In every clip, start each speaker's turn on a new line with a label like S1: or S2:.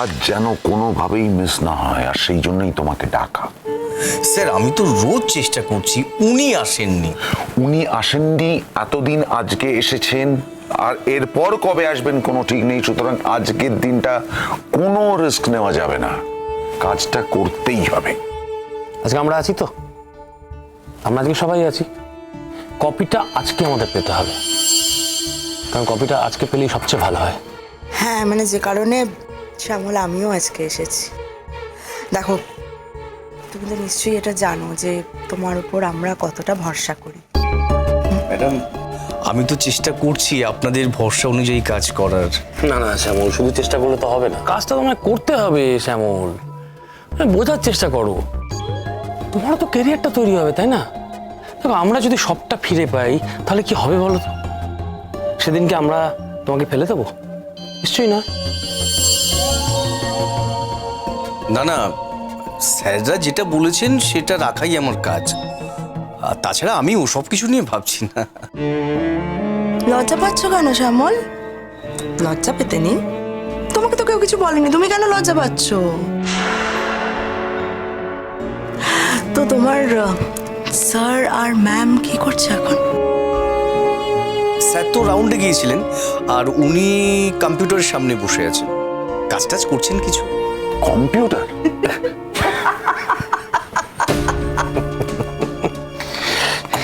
S1: আজ যেন কোনোভাবেই মিস না হয় আর সেই জন্যই তোমাকে ডাকা।
S2: স্যার আমি তো রোজ চেষ্টা করছি উনি আসেননি।
S1: উনি আসেননি এতদিন আজকে এসেছেন আর এরপর কবে আসবেন কোনো ঠিক নেই সুতরাং আজকের দিনটা কোনো রিস্ক নেওয়া যাবে না। কাজটা করতেই হবে।
S3: আজকে আমরা আছি তো? আমরা আজকে সবাই আছি। কপিটা আজকে আমাদের পেতে হবে। কারণ কপিটা আজকে পেলেই সবচেয়ে ভালো হয়।
S4: হ্যাঁ মানে যে কারণে শ্যামল আমিও আজকে এসেছি। দেখো তুমি তো নিশ্চয়ই এটা জানো যে তোমার উপর আমরা কতটা ভরসা করি।
S2: ম্যাডাম আমি তো চেষ্টা করছি আপনাদের ভরসা অনুযায়ী কাজ করার।
S3: না না শ্যামল শুধু চেষ্টা করলে তো হবে না। কাজটা তোমায় করতে হবে শ্যামল। বোঝার চেষ্টা করো। তোমারও তো কেরিয়ারটা তৈরি হবে তাই না? দেখো আমরা যদি সবটা ফিরে পাই তাহলে কি হবে বলো তো? সেদিনকে আমরা তোমাকে ফেলে দেবো? নিশ্চয়ই না
S2: না না স্যাররা যেটা বলেছেন সেটা রাখাই আমার কাজ। আর তাছাড়া আমি ওসব কিছু নিয়ে ভাবছি না।
S4: লজ্জা পাচ্ছ কেন শ্যামল? লজ্জা পেতে নেই? তোমাকে তো কেউ কিছু বলেনি তুমি কেন লজ্জা পাচ্ছ? তো তোমার স্যার আর ম্যাম কি করছে এখন?
S2: স্যার তো রাউন্ডে গিয়েছিলেন আর উনি কম্পিউটারের সামনে বসে আছেন। কাজ টাজ করছেন কিছু?
S1: কম্পিউটার?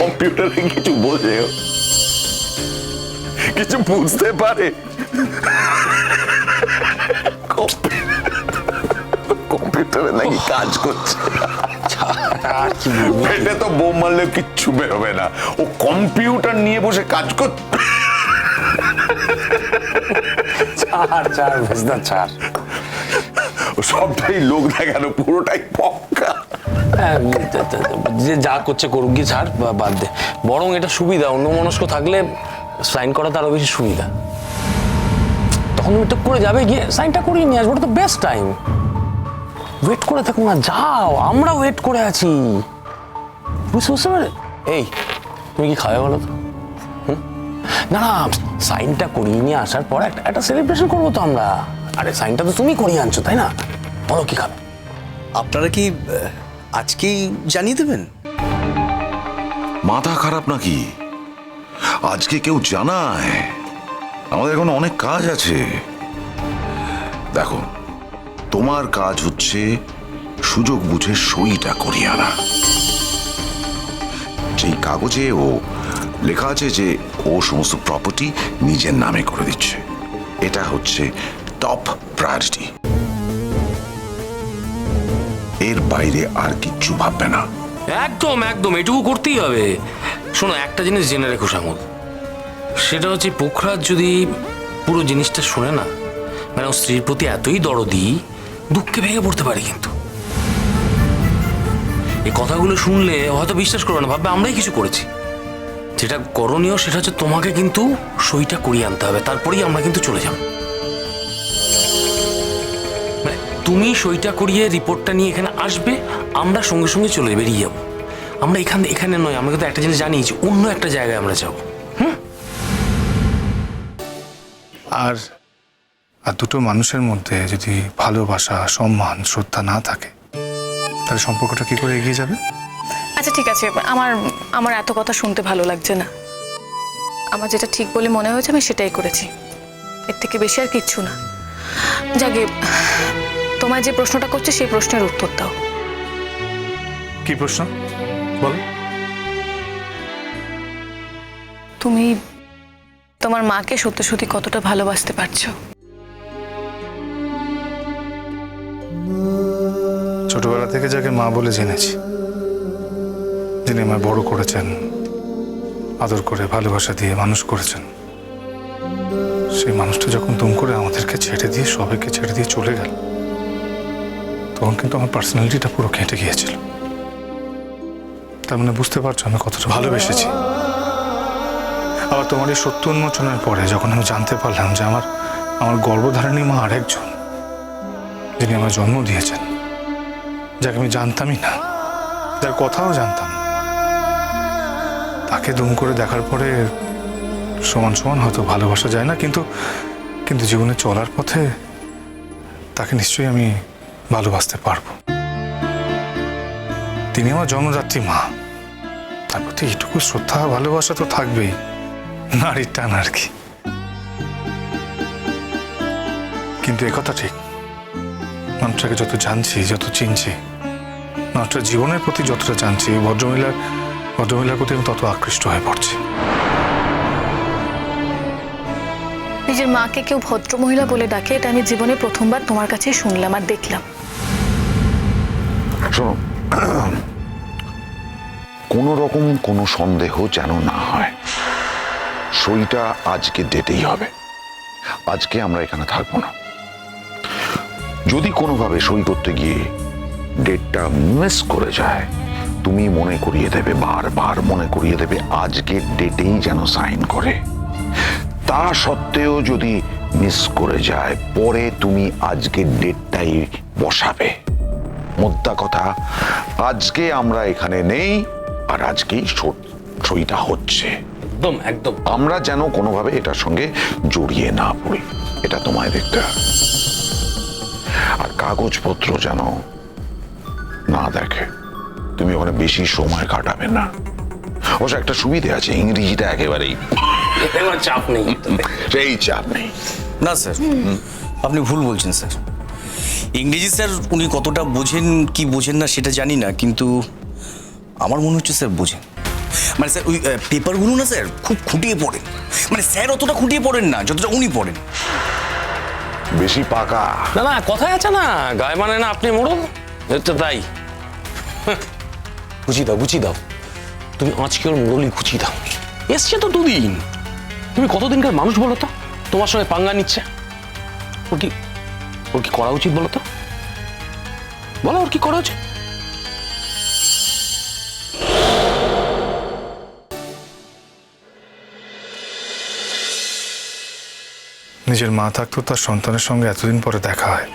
S1: কম্পিউটারে কিছু বোঝে? কিছু বুঝতে পারে? নাকি কাজ করছে। তো বোম মারলে কিচ্ছু বেরোবে না। ও কম্পিউটার নিয়ে বসে কাজ কর
S3: ছাড় ছাড় ভেজদা ছাড়
S1: ও সবটাই লোক দেখানো পুরোটাই পক্কা।
S3: হ্যাঁ, যে যা করছে করুক গিয়ে ছাড় বা বাদ দে। বরং এটা সুবিধা অন্য মনস্ক থাকলে সাইন করা তারও বেশি সুবিধা। তখন টুক করে যাবে গিয়ে সাইনটা করিয়ে নিয়ে আসব ওটা তো বেস্ট টাইম ওয়েট করে থাকুন না যাও আমরা ওয়েট করে আছি। বুঝতে বুঝতে পারে এই তুমি কি খাবে বলো তো? না না সাইনটা করিয়ে নিয়ে আসার পর একটা একটা সেলিব্রেশন করব তো আমরা। আরে সাইনটা তো তুমি করিয়ে আনছো তাই না? বলো কি খাবে?
S2: আপনারা কি আজকেই জানিয়ে দেবেন?
S1: মাথা খারাপ নাকি? আজকে কেউ জানায়? আমাদের এখন অনেক কাজ আছে। দেখো তোমার কাজ হচ্ছে সুযোগ বুঝে সইটা করিয়ে আনা। সেই কাগজে ও লেখা আছে যে ও সমস্ত প্রপার্টি নিজের নামে করে দিচ্ছে। এটা হচ্ছে টপ প্রায়োরিটি এর বাইরে আর কিচ্ছু ভাববে না।
S3: একদম একদম, এটুকু করতেই হবে। শোনো, একটা জিনিস জেনে রেখো শ্যামল। সেটা হচ্ছে পোখরাজ যদি পুরো জিনিসটা শোনে না মানে ওর স্ত্রীর প্রতি এতই দরদি, দুঃখে ভেঙে পড়তে পারে কিন্তু। এই কথাগুলো শুনলে হয়তো বিশ্বাস করবে না, ভাববে আমরাই কিছু করেছি। যেটা করণীয় সেটা হচ্ছে তোমাকে কিন্তু সইটা করিয়ে আনতে হবে, তারপরেই আমরা কিন্তু চলে যাব। তুমি সইটা করিয়ে রিপোর্টটা নিয়ে এখানে আসবে আমরা সঙ্গে সঙ্গে চলে বেরিয়ে যাব। আমরা এখানে এখানে নয় আমরা কিন্তু একটা জিনিস জানি যে অন্য একটা জায়গায় আমরা যাব।
S5: আর আর দুটো মানুষের মধ্যে যদি ভালোবাসা সম্মান শ্রদ্ধা না থাকে তাহলে সম্পর্কটা কি করে এগিয়ে যাবে?
S6: আচ্ছা ঠিক আছে আমার আমার এত কথা শুনতে ভালো লাগছে না। আমার যেটা ঠিক বলে মনে হয়েছে আমি সেটাই করেছি। এর থেকে বেশি আর কিচ্ছু না। যাকে তোমার যে প্রশ্নটা করছে সেই প্রশ্নের উত্তর দাও।
S5: কি প্রশ্ন? বল।
S6: তুমি তোমার মাকে সত্যি সত্যি কতটা ভালোবাসতে পারছ?
S5: ছোটবেলা থেকে যাকে মা বলে জেনেছি যিনি আমায় বড় করেছেন আদর করে ভালোবাসা দিয়ে মানুষ করেছেন সেই মানুষটা যখন দুম করে আমাদেরকে ছেড়ে দিয়ে সবাইকে ছেড়ে দিয়ে চলে গেল। তখন কিন্তু আমার পার্সোনালিটিটা পুরো কেটে গিয়েছিল। তার মানে বুঝতে পারছ আমি কতটা ভালোবেসেছি। আবার তোমার এই সত্য উন্মোচনের পরে যখন আমি জানতে পারলাম যে আমার আমার গর্ভধারিণী মা আরেকজন, যিনি আমার জন্ম দিয়েছেন, যাকে আমি জানতামই না, যার কথাও জানতাম তাকে দুম করে দেখার পরে সমান সমান হয়তো ভালোবাসা যায় না, কিন্তু কিন্তু জীবনে চলার পথে তাকে নিশ্চয়ই আমি ভালোবাসতে পারব। তিনি আমার জন্মদাত্রী মা। তার প্রতি এইটুকু শ্রদ্ধা ভালোবাসা তো থাকবেই। নারীর টান আর কি। কিন্তু একথা ঠিক। মানুষটাকে যত জানছি, যত চিনছি, মানুষটার জীবনের প্রতি যতটা জানছি ভদ্রমহিলার ভদ্রমহিলার প্রতি আমি তত আকৃষ্ট হয়ে পড়ছি।
S6: নিজের মাকে কেউ ভদ্রমহিলা বলে ডাকে, এটা আমি জীবনে প্রথমবার তোমার কাছেই শুনলাম আর দেখলাম।
S1: শোনো। কোনো রকম কোনো সন্দেহ যেন না হয়। সইটা আজকে ডেটেই হবে। আজকে আমরা এখানে থাকব না। যদি কোনোভাবে সই করতে গিয়ে ডেটটা মিস করে যায়, তুমি মনে করিয়ে দেবে বারবার, মনে করিয়ে দেবে আজকের ডেটেই যেন সাইন করে। তা সত্ত্বেও যদি মিস করে যায়, পরে তুমি আজকের ডেটটাই বসাবে। মোদ্দা কথা। আজকে আমরা এখানে নেই আর আজকেই সই- সইটা হচ্ছে।
S3: একদম একদম।
S1: আমরা যেন কোনোভাবে এটার সঙ্গে জড়িয়ে না পড়ি। এটা তোমায় দেখতে হবে। আর কাগজপত্র যেন না দেখে। তুমি ওখানে বেশি সময় কাটাবে না। অবশ্য একটা সুবিধে আছে ইংরেজিটা একেবারেই।
S3: চাপ নেই।
S1: সেই চাপ নেই।
S2: না স্যার। আপনি ভুল বলছেন স্যার। ইংরেজি স্যার উনি কতটা বোঝেন কি বোঝেন না সেটা জানি না কিন্তু আমার মনে হচ্ছে স্যার বোঝেন। মানে স্যার ওই পেপারগুলো না স্যার খুব খুঁটিয়ে পড়েন। মানে স্যার অতটা খুঁটিয়ে পড়েন না যতটা উনি পড়েন।
S1: বেশি পাকা।
S3: না না কথায় আছে না গায়ে মানে না আপনি মোড়ল তো তাই। হ্যাঁ, গুছিয়ে দাও গুছিয়ে দাও। তুমি আজকে ওর মোড়লই গুছিয়ে দাও। এসছে তো দুদিন। তুমি কতদিনকার মানুষ বলো তো? তোমার সঙ্গে পাঙ্গা নিচ্ছে। ওর কি ওর কি করা উচিত বলো তো? বলো ওর কি করা উচিত?
S5: নিজের মা থাকতো তার সন্তানের সঙ্গে এতদিন পরে দেখা হয়।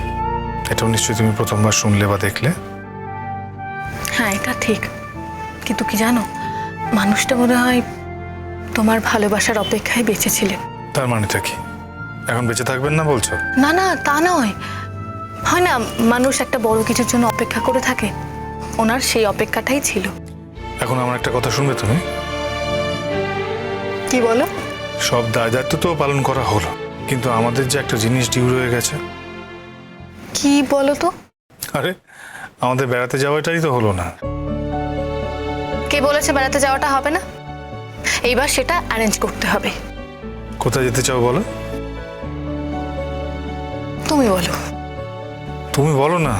S5: এটাও নিশ্চয়ই তুমি প্রথমবার শুনলে বা দেখলে।
S6: হ্যাঁ এটা ঠিক। কিন্তু কি জানো মানুষটা মনে হয় তোমার ভালোবাসার অপেক্ষায় বেঁচেছিলেন
S5: তার মানেটা কি? এখন বেঁচে থাকবেন না বলছো?
S6: না না তা নয়। হয় না মানুষ একটা বড় কিছুর জন্য অপেক্ষা করে থাকে। ওনার সেই অপেক্ষাটাই ছিল।
S5: এখন আমার একটা কথা শুনবে তুমি?
S6: কি বলো?
S5: সব দায় দায়িত্ব তো পালন করা হলো কিন্তু আমাদের যে একটা জিনিস ডিউ রয়ে গেছে।
S6: কি বলো তো?
S5: আরে আমাদের বেড়াতে যাওয়াটাই তো হলো না।
S6: কে বলেছে বেড়াতে যাওয়াটা হবে না? এইবার সেটা অ্যারেঞ্জ করতে হবে।
S5: কোথায় যেতে চাও বলো?
S6: তুমি বলো।
S5: তুমি বলো না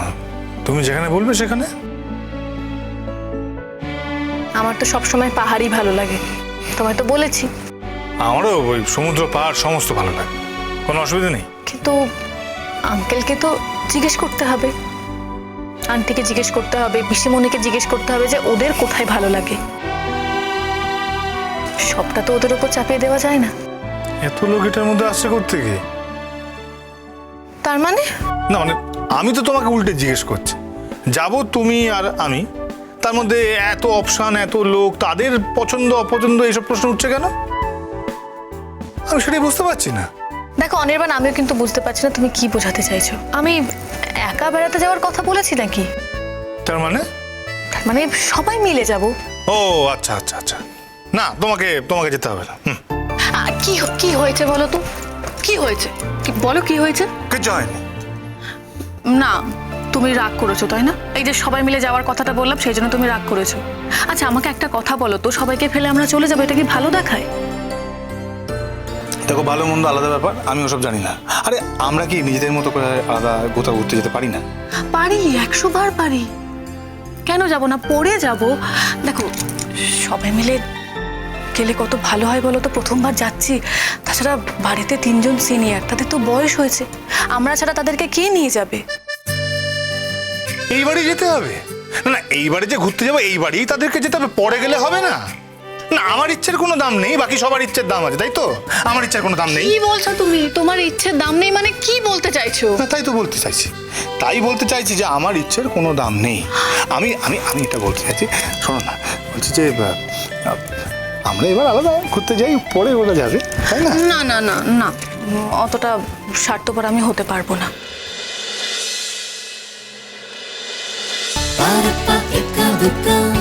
S5: তুমি যেখানে বলবে সেখানে।
S6: আমার তো সবসময় পাহাড়ই ভালো লাগে তোমায় তো বলেছি।
S5: আমারও ওই সমুদ্র পাহাড় সমস্ত ভালো লাগে কোনো অসুবিধা নেই।
S6: কিন্তু আঙ্কেলকে তো জিজ্ঞেস করতে হবে। আন্টিকে জিজ্ঞেস করতে হবে পিসিমণিকে জিজ্ঞেস করতে হবে যে ওদের কোথায় ভালো লাগে। সবটা তো ওদের উপর চাপিয়ে দেওয়া যায় না।
S5: এত লোক এটার মধ্যে আসছে করতে গিয়ে
S6: তার মানে?
S5: না মানে আমি তো তোমাকে উল্টে জিজ্ঞেস করছি। যাব তুমি আর আমি। তার মধ্যে এত অপশান এত লোক তাদের পছন্দ অপছন্দ এইসব প্রশ্ন উঠছে কেন? আমি সেটাই বুঝতে পারছি না।
S6: দেখো অনির্বাণ আমিও কিন্তু বুঝতে পারছি না তুমি কি বোঝাতে চাইছো। আমি একা বেড়াতে যাওয়ার কথা বলেছি নাকি?
S5: তার মানে?
S6: তার মানে সবাই মিলে যাব।
S5: ও আচ্ছা আচ্ছা আচ্ছা। না তোমাকে তোমাকে যেতে হবে না।
S6: কি কি হয়েছে বলো তো? কি হয়েছে? কি বলো কি হয়েছে?
S5: কিচ্ছু হয়নি।
S6: না তুমি রাগ করেছ তাই না? এই যে সবাই মিলে যাওয়ার কথাটা বললাম সেই জন্য তুমি রাগ করেছ। আচ্ছা আমাকে একটা কথা বলো তো সবাইকে ফেলে আমরা চলে যাব এটা কি ভালো দেখায়?
S5: দেখো ভালো মন্দ আলাদা ব্যাপার আমি ওসব জানি না। আরে আমরা কি নিজেদের মতো করে আলাদা কোথাও ঘুরতে যেতে পারি না?
S6: পারি একশো বার পারি। কেন যাব না? পড়ে যাব। দেখো সবাই মিলে গেলে কত ভালো হয় বলো তো? প্রথমবার যাচ্ছি। তাছাড়া বাড়িতে তিনজন সিনিয়র তাদের তো বয়স হয়েছে। আমরা ছাড়া তাদেরকে কে নিয়ে যাবে?
S5: এই বাড়ি যেতে হবে। না না এই বাড়ি যে ঘুরতে যাব এই বাড়ি তাদেরকে যেতে হবে। পরে গেলে হবে না। না আমার ইচ্ছের কোনো দাম নেই বাকি সবার ইচ্ছের দাম আছে তাই তো? আমার ইচ্ছের কোনো দাম নেই।
S6: কি বলছো তুমি? তোমার ইচ্ছের দাম নেই মানে কি বলতে চাইছো?
S5: না, তাই তো বলতে চাইছি। তাই বলতে চাইছি যে আমার ইচ্ছের কোনো দাম নেই। আমি আমি আমি এটা বলতে চাইছি শোনো না বলছি যে আমরা এবার আলাদা ঘুরতে যাই পরে ওরা যাবে না?
S6: না না না অতটা স্বার্থপর আমি হতে পারব না।
S7: Ba-da-ba-ika-bika